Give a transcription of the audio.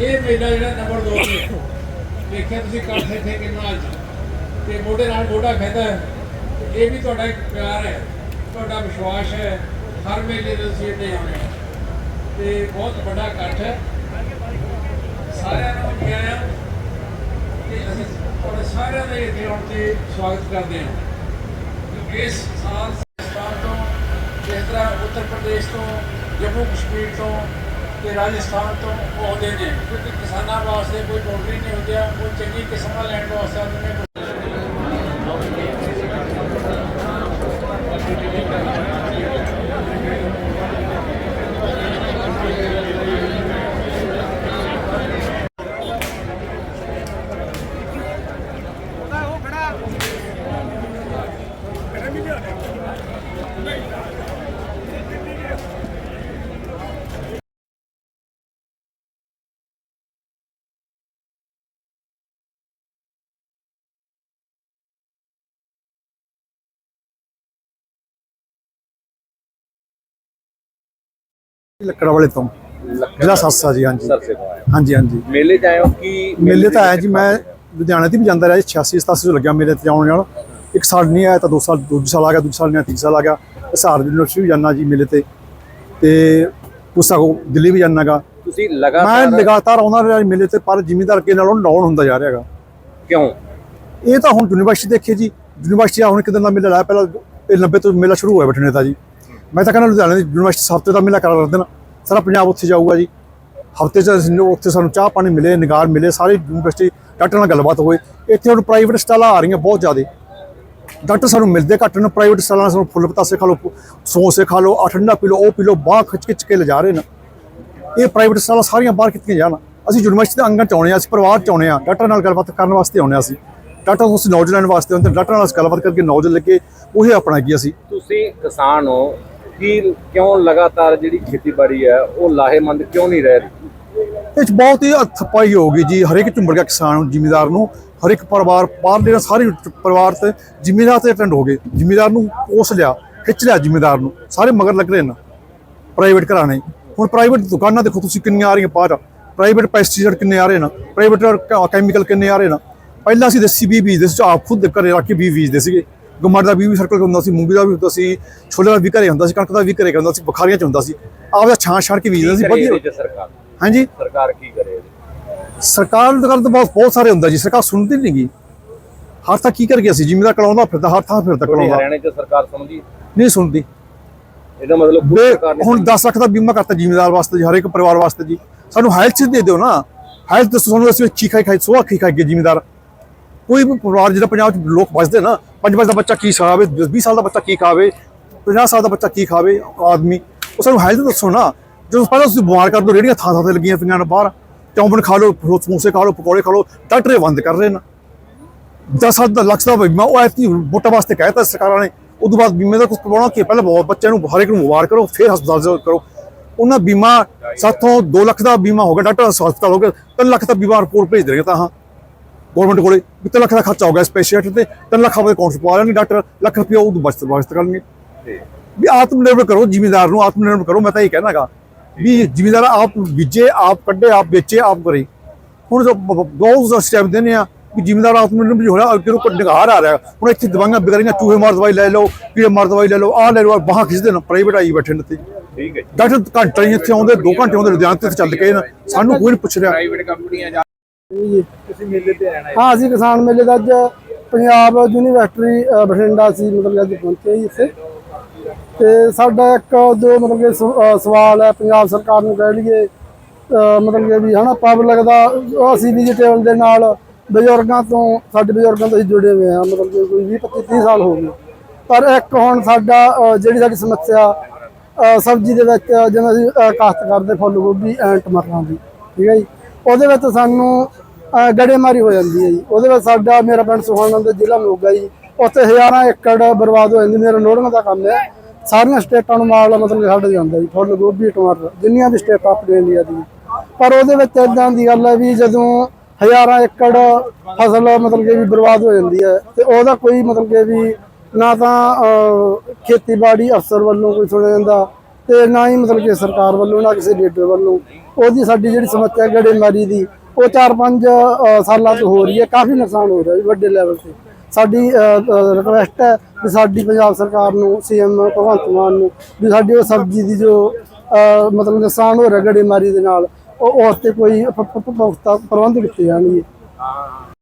ਇਹ ਮੇਲਾ ਜਿਹੜਾ ਨੰਬਰ 2 ਤੇ ਹੈ। ਦੇਖਿਆ ਤੁਸੀਂ ਇਕੱਠ ਇੱਥੇ ਕਿੰਨਾ ਅੱਜ। ਤੇ ਮੋਢੇ ਨਾਲ ਮੋਢਾ ਖਹਿੰਦਾ ਇਹ ਵੀ ਤੁਹਾਡਾ ਇੱਕ ਪਿਆਰ ਹੈ। ਤੁਹਾਡਾ ਵਿਸ਼ਵਾਸ ਹੈ। ਹਰ ਮੇਲੇ ਦੇ ਤੁਸੀਂ ਇੱਥੇ ਆਉਂਦੇ ਹੋ। ਤੇ ਬਹੁਤ ਵੱਡਾ ਇਕੱਠ ਹੈ। ਸਾਰਿਆਂ ਨੂੰ ਜੀ ਆਇਆਂ। ਤੇ ਅਸੀਂ ਤੁਹਾਡੇ ਸਾਰਿਆਂ ਦੇ ਇੱਥੇ ਆਉਣ ਤੇ ਸਵਾਗਤ ਕਰਦੇ ਹਾਂ। ਕਿ ਇਸ ਸਾਲ ਰਾਜਸਥਾਨ ਤੋਂ ਜਿਸ ਤਰ੍ਹਾਂ ਉੱਤਰ ਪ੍ਰਦੇਸ਼ ਤੋਂ, ਜੰਮੂ ਕਸ਼ਮੀਰ ਤੋਂ ਤੇ ਰਾਜਸਥਾਨ ਤੋਂ ਆਉਂਦੇ ਨੇ, ਕਿਉਂਕਿ ਕਿਸਾਨਾਂ ਵਾਸਤੇ ਕੋਈ ਨੌਕਰੀ ਨਹੀਂ ਹੁੰਦੀ ਆ, ਉਹ ਚੰਗੀ ਕਿਸਮਾਂ ਲੈਣ ਵਾਸਤੇ ਆਉਂਦੇ ਲੱਕੜਾ ਵਾਲੇ ਤੋਂ। ਜ਼ਿਲ੍ਹਾ ਸਾਸਾ ਜੀ ਹਾਂਜੀ। ਸਰਸੇ ਤੋਂ ਆਏ ਹਾਂਜੀ ਹਾਂਜੀ। ਮੇਲੇ ਚ ਆਏ ਹੋ ਕਿ ਮੇਲੇ ਤਾਂ ਆਇਆ ਜੀ ਮੈਂ ਲੁਧਿਆਣੇ ਤੇ ਵੀ ਜਾਂਦਾ ਰਿਹਾ 86 87 ਤੋਂ ਲੱਗਿਆ ਮੇਲੇ ਤੇ ਜਾਣ ਨਾਲ। ਇੱਕ ਸਾਲ ਨਹੀਂ ਆਇਆ ਤਾਂ ਦੋ ਸਾਲ ਦੂਜੇ ਸਾਲ ਆ ਗਿਆ ਦੂਜੇ ਸਾਲ ਨਹੀਂ ਤੀਜੇ ਸਾਲ ਆ ਗਿਆ। ਹਿਸਾਰ ਯੂਨੀਵਰਸਿਟੀ ਵੀ ਜਾਣਾ ਜੀ ਮੇਲੇ ਤੇ। ਤੇ ਪੁਸਤਕ ਦਿੱਲੀ ਵੀ ਜਾਣਾਗਾ ਤੁਸੀਂ ਮੈਂ ਲਗਾਤਾਰ ਲਗਾਤਾਰ ਆਉਂਦਾ ਰਿਹਾ ਮੇਲੇ ਤੇ ਪਰ ਜ਼ਿਮੀਂਦਾਰ ਅੱਗੇ ਨਾਲੋਂ ਡਾਊਨ ਹੁੰਦਾ ਜਾ ਰਿਹਾਗਾ ਕਿਉਂ? ਇਹ ਤਾਂ ਹੁਣ ਯੂਨੀਵਰਸਿਟੀ ਦੇਖੇ ਜੀ। ਯੂਨੀਵਰਸਿਟੀ ਆ ਹੁਣ ਕਿਦਾਂ ਦਾ ਮੇਲਾ ਲਾਇਆ ਪਹਿਲਾਂ ਇਹ 90 ਤੋਂ ਮੇਲਾ ਸ਼ੁਰੂ ਹੋਇਆ ਬਠਿੰਡੇ ਦਾ ਜੀ। ਮੈਂ ਤਾਂ ਕਹਿੰਦਾ ਲੁਧਿਆਣੇ ਦੀ ਯੂਨੀਵਰਸਿਟੀ ਹਫ਼ਤੇ ਦਾ ਮੇਲਾ ਕਰਾ ਦੇਣ ਸਾਰਾ ਪੰਜਾਬ ਉੱਥੇ ਜਾਊਗਾ ਜੀ। ਹਫ਼ਤੇ 'ਚ ਉੱਥੇ ਸਾਨੂੰ ਚਾਹ ਪਾਣੀ ਮਿਲੇ ਨਿਗਾਰ ਮਿਲੇ, ਸਾਰੇ ਯੂਨੀਵਰਸਿਟੀ ਡਾਕਟਰ ਨਾਲ ਗੱਲਬਾਤ ਹੋਏ। ਇੱਥੇ ਹੁਣ ਪ੍ਰਾਈਵੇਟ ਸਟਾਲਾਂ ਆ ਰਹੀਆਂ ਬਹੁਤ ਜ਼ਿਆਦਾ। ਡਾਕਟਰ ਸਾਨੂੰ ਮਿਲਦੇ ਘੱਟ ਨੇ ਪ੍ਰਾਈਵੇਟ ਸਟਾਲਾਂ ਸਾਨੂੰ ਫੁੱਲ ਪਤਾਸੇ ਖਾ ਲਓ, ਸਮੋਸੇ ਖਾ ਲਓ ਆ ਠੰਡਾ ਪੀ ਲਓ, ਉਹ ਪੀ ਲਓ ਬਾਹਰ ਖਿੱਚ ਖਿੱਚ ਕੇ ਲਿਜਾ ਰਹੇ ਨੇ। ਇਹ ਪ੍ਰਾਈਵੇਟ ਸਟਾਲਾਂ ਸਾਰੀਆਂ ਬਾਹਰ ਕਿੱਥੇ ਜਾਣ। ਅਸੀਂ ਯੂਨੀਵਰਸਿਟੀ ਦੇ ਅੰਗਣ ਚ ਆਉਣੇ ਆ ਅਸੀਂ ਪਰਿਵਾਰ ਚ ਆਉਣੇ ਆ ਡਾਕਟਰ ਨਾਲ ਗੱਲਬਾਤ ਕਰਨ ਵਾਸਤੇ ਆਉਣੇ ਆ ਅਸੀਂ। ਡਾਕਟਰ ਨੂੰ ਅਸੀਂ ਨੌਲੇਜ ਲੈਣ ਵਾਸਤੇ ਆਉਂਦੇ ਡਾਕਟਰ ਨਾਲ ਅਸੀਂ ਗੱਲਬਾਤ ਕਰਕੇ ਨੌਜਵਾਨ ਲੈ ਕੇ ਉਹੀ ਆਪਣਾ ਕੀ ਅਸੀਂ। ਤੁਸੀਂ ਕਿਸਾਨ ਹੋ ਕਿ ਕਿਉਂ ਲਗਾਤਾਰ ਜਿਹੜੀ ਖੇਤੀਬਾੜੀ ਹੈ, ਉਹ ਲਾਹੇਮੰਦ ਕਿਉਂ ਨਹੀਂ ਰਹਿ ਰਹੀ? ਇਹ 'ਚ ਬਹੁਤ ਹੀ ਥਪਾਈ ਹੋਊਗੀ ਜੀ ਹਰੇਕ ਝੁੰਬੜ ਗਿਆ ਕਿਸਾਨ, ਜ਼ਿਮੀਦਾਰ ਨੂੰ। ਹਰ ਇੱਕ ਪਰਿਵਾਰ, ਬਾਹਰ ਦੇ ਸਾਰੇ ਪਰਿਵਾਰ ਤੇ ਜ਼ਿਮੀਦਾਰ ਤੇ ਅਟੈਂਡ ਹੋ ਗਏ। ਜ਼ਿਮੀਦਾਰ ਨੂੰ ਉਸ ਲਿਆ, ਖਿੱਚ ਲਿਆ ਜ਼ਿਮੀਦਾਰ ਨੂੰ। ਸਾਰੇ ਮਗਰ ਲੱਗ ਰਹੇ ਨੇ। ਪ੍ਰਾਈਵੇਟ ਘਰਾਣੇ ਹੁਣ ਪ੍ਰਾਈਵੇਟ ਦੁਕਾਨਾਂ ਦੇਖੋ ਤੁਸੀਂ ਕਿੰਨੀਆਂ ਆ ਰਹੀਆਂ ਬਾਹਰ। ਪ੍ਰਾਈਵੇਟ ਪੈਸਟੀਸਾਈਡ ਕਿੰਨੇ ਆ ਰਹੇ ਨੇ। ਪ੍ਰਾਈਵੇਟ ਕੈਮੀਕਲ ਕਿੰਨੇ ਆ ਰਹੇ ਨੇ। ਪਹਿਲਾਂ ਅਸੀਂ ਦੇਸੀ ਬੀਜ ਬੀਜਦੇ ਸੀ, ਆਪ ਖੁਦ ਘਰੇ ਰੱਖ ਕੇ ਬੀਜ ਬੀਜਦੇ ਸੀਗੇ। ਗਮੜ ਦਾ ਵੀ ਸਰਕਲ ਹੁੰਦਾ ਸੀ ਮੂੰਗੀ ਦਾ ਵੀ ਹੁੰਦਾ ਸੀ ਛੋਲੇ ਦਾ ਵੀ ਘਰੇ ਹੁੰਦਾ ਸੀ ਕਣਕ ਦਾ ਵੀ ਘਰੇ ਹੁੰਦਾ ਸੀ ਬੁਖਾਰੀਆਂ ਚ ਹੁੰਦਾ ਸੀ। ਆਪਦਾ ਛਾਂ ਛਾੜ ਕੇ ਬੀਜਦੇ ਸੀ ਵਧੀਆ। ਸਰਕਾਰ? ਹਾਂਜੀ? ਸਰਕਾਰ ਕੀ ਕਰੇ? ਸਰਕਾਰ ਦਾ ਗੱਲ ਤਾਂ ਬਹੁਤ ਬਹੁਤ ਸਾਰੇ ਹੁੰਦਾ ਜੀ ਸਰਕਾਰ ਸੁਣਦੀ ਨਹੀਂ ਗੀ। ਹਰ ਥਾਂ ਕੀ ਕਰ ਗਿਆ ਸੀ ਜ਼ਿਮੀਦਾਰ ਕਲਾਉਂਦਾ ਫਿਰਦਾ ਹਰ ਥਾਂ ਫਿਰਦਾ ਕਲਾਉਂਦਾ। ਹਰਿਆਣੇ 'ਚ ਸਰਕਾਰ ਸਮਝੀ ਨਹੀਂ ਸੁਣਦੀ। ਇਹਦਾ ਮਤਲਬ ਸਰਕਾਰ ਹੁਣ 10 ਲੱਖ ਦਾ ਬੀਮਾ ਕਰਤਾ ਜ਼ਿਮੀਦਾਰ ਵਾਸਤੇ ਜੀ ਹਰ ਇੱਕ ਪਰਿਵਾਰ ਵਾਸਤੇ ਜੀ। ਸਾਨੂੰ ਹੈਲਥ ਦੇ ਦਿਓ ਨਾ। ਹੈਲਥ ਸਾਨੂੰ ਅਸੀਂ ਚੀ ਖਾਈ ਖਾਈ ਸੋਆ ਖੀ ਖਾਈ ਜ਼ਿਮੀਦਾਰ। ਕੋਈ ਵੀ ਪਰਿਵਾਰ ਜਿਹੜਾ ਪੰਜਾਬ ਚ ਲੋਕ ਬਚਦੇ ਨਾ, ਪੰਜ ਪੰਜ ਦਾ ਬੱਚਾ ਕੀ ਖਾਵੇ 20 ਸਾਲ ਦਾ ਬੱਚਾ ਕੀ ਖਾਵੇ 50 ਸਾਲ ਦਾ ਬੱਚਾ ਕੀ ਖਾਵੇ, ਆਦਮੀ, ਉਹ ਸਾਨੂੰ ਹੈਲਥ ਦੱਸੋ ਨਾ। ਜਦੋਂ ਪਹਿਲਾਂ ਤੁਸੀਂ ਬਿਮਾਰ ਕਰ ਦੋ ਰੇੜੀਆਂ ਥਾਂ ਥਾਂ ਤੇ ਲੱਗੀਆਂ ਪਈਆਂ ਨੇ ਬਾਹਰ ਚੌਂਪਨ ਖਾ ਲਓ ਸਮੋਸੇ ਖਾ ਲਓ, ਪਕੌੜੇ ਖਾ ਲਓ ਡਾਕਟਰ ਬੰਦ ਕਰ ਰਹੇ ਨਾ। 10 ਦਾ ਲੱਖ ਦਾ ਬੀਮਾ ਉਹ ਐਤੀ ਵੋਟਾਂ ਵਾਸਤੇ ਕਹਿਤਾ ਸਰਕਾਰਾਂ ਨੇ, ਉਦੋਂ ਬਾਅਦ ਬੀਮੇ ਦਾ ਕੁਝ ਕਰਵਾਉਣਾ ਕਿ ਪਹਿਲਾਂ ਬਹੁਤ ਬੱਚਿਆਂ ਨੂੰ, ਹਰ ਇੱਕ ਨੂੰ ਮੁਬਾਰਕ ਕਰੋ, ਫਿਰ ਹਸਪਤਾਲ ਕਰੋ। ਉਹਨਾਂ ਬੀਮਾ ਸਾਥੋਂ 2 ਲੱਖ ਦਾ ਬੀਮਾ ਹੋ ਗਿਆ, ਡਾਕਟਰ ਹਸਪਤਾਲ ਹੋ ਗਿਆ 3 ਲੱਖ ਦਾ ਬੀਮਾ ਰਿਪੋਰਟ ਭੇਜ ਦੇਣਗੇ ਤਾਂ ਹਾਂ। ਗਵਰਨਮੈਂਟ ਕੋਲੇ ਵੀ 3 ਲੱਖ ਦਾ ਖਰਚਾ ਹੋ ਗਿਆ ਸਪੈਸ਼ਲਿਸਟ ਤੇ 3 ਲੱਖ ਆਪਣੇ ਅਕਾਊਂਟ 'ਚ ਪਾ ਲੈਣਗੇ ਡਾਕਟਰ ਲੱਖ ਰੁਪਇਆ ਉਹ ਬਚਤ ਬਚਤ ਕਰਨਗੇ ਤੇ ਵੀ ਆਤਮ ਨਿਰਭਰ ਕਰੋ ਜ਼ਿਮੀਦਾਰ ਨੂੰ ਆਤਮ ਨਿਰਭਰ ਕਰੋ ਮੈਂ ਤਾਂ ਇਹ ਕਹਿਣਾਗਾ। ਵੀ ਜ਼ਿਮੀਦਾਰ ਆਪ ਬੀਜੇ ਆਪ ਕੱਢੇ ਆਪ ਵੇਚੇ ਆਪ ਕਰੇ। ਹੁਣ ਜੋ ਬਹੁਤ ਸਟੈਪ ਦਿੰਦੇ ਆ ਵੀ ਜ਼ਿਮੀਦਾਰ ਆਤਮ ਨਿਰਭਰ ਹੋ ਰਿਹਾ ਅੱਗੇ ਨੂੰ ਨਿਗਾਰ ਆ ਰਿਹਾ। ਹੁਣ ਇੱਥੇ ਦਵਾਈਆਂ ਰਹੀਆਂ ਚੂਹੇ ਮਾਰ ਦਵਾਈ ਲੈ ਲਓ ਕੀੜੇ ਮਾਰ ਦਵਾਈ ਲੈ ਲਓ ਆਹ ਲੈ ਲਓ ਬਾਹਾਂ ਖਿੱਚਦੇ ਨੇ ਪ੍ਰਾਈਵੇਟ ਆਈ ਬੈਠੇ ਨੇ ਤੇ ਠੀਕ ਹੈ ਡਾਕਟਰ ਘੰਟੇ ਹੀ ਇੱਥੇ ਆਉਂਦੇ 2 ਘੰਟੇ ਆਉਂਦੇ ਲੁਧਿਆਣੇ ਤੇ ਚੱਲ ਕੇ ਸਾਨੂੰ ਕੋਈ ਨਹੀਂ ਪੁੱਛ ਰਿਹਾ। ਪ੍ਰਾਈਵੇਟ ਕੰਪਨੀਆਂ ਜੀ ਤੁਸੀਂ ਮੇਲੇ ਤੇ ਆਣਾ ਹਾਂ। ਅਸੀਂ ਕਿਸਾਨ ਮੇਲੇ ਦਾ ਅੱਜ ਪੰਜਾਬ ਯੂਨੀਵਰਸਿਟੀ ਬਠਿੰਡਾ ਸੀ ਮਤਲਬ ਕਿ ਅੱਜ ਪਹੁੰਚੇ ਜੀ ਇੱਥੇ। ਤੇ ਸਾਡਾ ਇੱਕ ਜੋ ਮਤਲਬ ਕਿ ਸਵਾਲ ਹੈ, ਪੰਜਾਬ ਸਰਕਾਰ ਨੂੰ ਕਹਿ ਲਈਏ ਮਤਲਬ ਕਿ ਵੀ ਹਨਾ ਪਬਲਿਕ ਦਾ ਉਹ ਅਸੀਂ ਵਿਜੀਟੇਬਲ ਦੇ ਨਾਲ ਬਜ਼ੁਰਗਾਂ ਤੋਂ, ਸਾਡੇ ਬਜ਼ੁਰਗਾਂ ਤੋਂ ਅਸੀਂ ਜੁੜੇ ਹੋਏ ਹਾਂ, ਮਤਲਬ ਕਿ ਕੋਈ 20 25 30 ਸਾਲ ਹੋ ਗਏ। ਪਰ ਇੱਕ ਹੁਣ ਸਾਡਾ ਜਿਹੜੀ ਸਾਡੀ ਸਮੱਸਿਆ ਸਬਜ਼ੀ ਦੇ ਵਿੱਚ, ਜਿਵੇਂ ਅਸੀਂ ਕਾਸ਼ਤ ਕਰਦੇ ਫੁੱਲ ਗੋਭੀ ਐਂਡ ਟਮਾਟਰਾਂ ਦੀ, ਠੀਕ ਹੈ ਜੀ। ਉਹਦੇ ਵਿੱਚ ਸਾਨੂੰ ਗੜੇਮਾਰੀ ਹੋ ਜਾਂਦੀ ਹੈ ਜੀ। ਉਹਦੇ ਵਿੱਚ ਸਾਡਾ ਮੇਰਾ ਪਿੰਡ ਸੁਹਾਨੰਦ ਜ਼ਿਲ੍ਹਾ ਮੋਗਾ ਜੀ। ਉੱਥੇ ਹਜ਼ਾਰਾਂ ਏਕੜ ਬਰਬਾਦ ਹੋ ਜਾਂਦੀ ਮੇਰਾ ਨੋੜੀਆਂ ਦਾ ਕੰਮ ਹੈ। ਸਾਰੀਆਂ ਸਟੇਟਾਂ ਨੂੰ ਮਾਲ ਮਤਲਬ ਕਿ ਸਾਡੇ ਜਾਂਦਾ ਜੀ, ਫੁੱਲ ਗੋਭੀ, ਟਮਾਟਰ, ਜਿੰਨੀਆਂ ਵੀ ਸਟੇਟਾਂ ਆਪਣੇ ਇੰਡੀਆ ਦੀ ਪਰ ਉਹਦੇ ਵਿੱਚ ਇਦਾਂ ਦੀ ਗੱਲ ਹੈ ਵੀ ਜਦੋਂ ਹਜ਼ਾਰਾਂ ਏਕੜ ਫਸਲ ਮਤਲਬ ਕਿ ਵੀ ਬਰਬਾਦ ਹੋ ਜਾਂਦੀ ਹੈ, ਤੇ ਉਹਦਾ ਕੋਈ ਮਤਲਬ ਕਿ ਵੀ ਨਾ ਤਾਂ ਖੇਤੀਬਾੜੀ ਅਫਸਰ ਵੱਲੋਂ ਕੋਈ ਸੁਣਿਆ ਜਾਂਦਾ, ਤੇ ਨਾ ਹੀ ਮਤਲਬ ਕਿ ਸਰਕਾਰ ਵੱਲੋਂ, ਨਾ ਕਿਸੇ ਲੀਡਰ ਵੱਲੋਂ। ਉਹਦੀ ਸਾਡੀ ਜਿਹੜੀ ਸਮੱਸਿਆ ਗੜੇਮਾਰੀ ਦੀ ਉਹ 4-5 ਸਾਲਾਂ ਤੋਂ ਹੋ ਰਹੀ ਹੈ। ਕਾਫੀ ਨੁਕਸਾਨ ਹੋ ਰਿਹਾ ਜੀ, ਵੱਡੇ ਲੈਵਲ ਤੇ। ਸਾਡੀ ਰਿਕੁਐਸਟ ਹੈ ਵੀ ਸਾਡੀ ਪੰਜਾਬ ਸਰਕਾਰ ਨੂੰ ਸੀਐਮ ਭਗਵੰਤ ਮਾਨ ਨੂੰ, ਵੀ ਸਾਡੀ ਉਹ ਸਬਜ਼ੀ ਦੀ ਜੋ ਮਤਲਬ ਨੁਕਸਾਨ ਹੋ ਰਿਹਾ ਗੜੇਮਾਰੀ ਦੇ ਨਾਲ, ਉਹ ਉਸ ਤੇ ਕੋਈ ਪੁਖਤਾ ਪ੍ਰਬੰਧ ਕੀਤੇ ਜਾਣਗੇ।